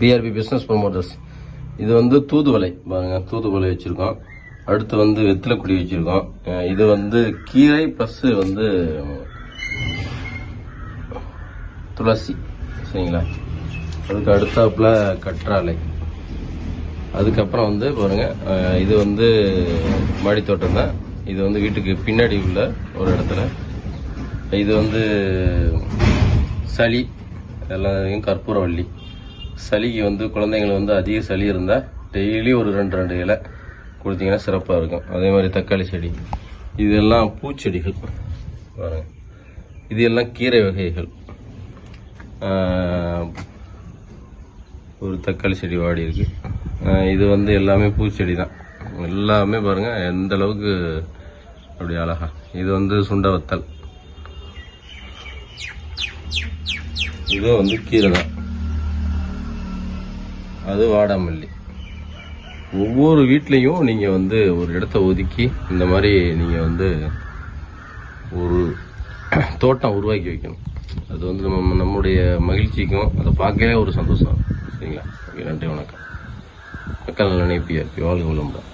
PRP business promoters இது வந்து தூதுவலை பாருங்க தூதுவலை வச்சிருக்கோம். அடுத்து வந்து வெத்திலக்குடி வச்சிருக்கோம். இது வந்து கீரை ப்ளஸ் வந்து துளசி சரிங்களா? அதுக்கு அடுத்தாப்புல கற்றாழை. அதுக்கப்புறம் வந்து பாருங்க இது வந்து மாடித்தோட்டம் தான். இது வந்து வீட்டுக்கு பின்னாடி உள்ள ஒரு இடத்துல. இது வந்து சளி எல்லாத்தையும் கற்பூரவள்ளி. சளிக்கு வந்து குழந்தைங்களுக்கு வந்து அதிக சளி இருந்தால் டெய்லி ஒரு ரெண்டு ரெண்டு இலை கொடுத்தீங்கன்னா சிறப்பாக இருக்கும். அதே மாதிரி தக்காளி செடி. இதெல்லாம் பூச்செடிகள். பாருங்க. இது எல்லாம் கீரை வகைகள். ஒரு தக்காளி செடி வாடி இருக்கு. இது வந்து எல்லாமே பூச்செடி தான். எல்லாமே பாருங்கள் எந்த அளவுக்கு அப்படி அழகா. இது வந்து சுண்ட வத்தல் இது வந்து கீரை தான். அது வாடாமல்லி. ஒவ்வொரு வீட்லேயும் நீங்கள் வந்து ஒரு இடத்த ஒதுக்கி இந்த மாதிரி நீங்கள் வந்து ஒரு தோட்டம் உருவாக்கி வைக்கணும். அது வந்து நம்ம நம்முடைய மகிழ்ச்சிக்கும் அதை பார்க்கவே ஒரு சந்தோஷம். சரிங்களா? ஓகே நன்றி வணக்கம். மக்கள் நினைப்பியார் வாழ்க விளம்பரம்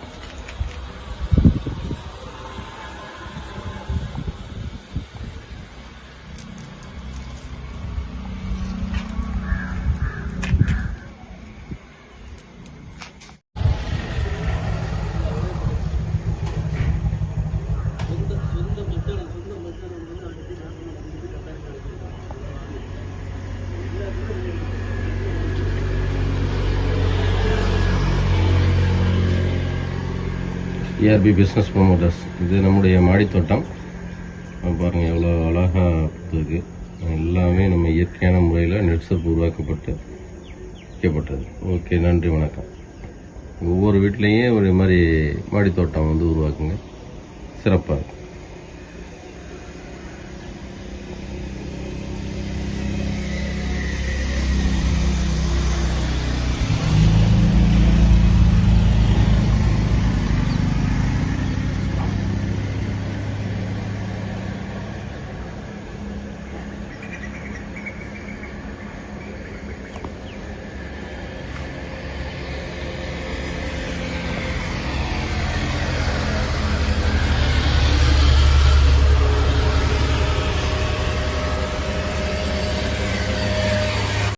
ஏஆர்பி பிஸ்னஸ் ப்ரொமோட்டர்ஸ் இது நம்முடைய மாடித்தோட்டம். பாருங்கள் எவ்வளோ அழகாக இருக்குது. எல்லாமே நம்ம இயற்கையான முறையில் நெட்ஸப் உருவாக்கப்பட்டு வைக்கப்பட்டது. ஓகே நன்றி வணக்கம். ஒவ்வொரு வீட்லேயும் ஒரு மாதிரி மாடித்தோட்டம் வந்து உருவாக்குங்க. சிறப்பாக இருக்கும்.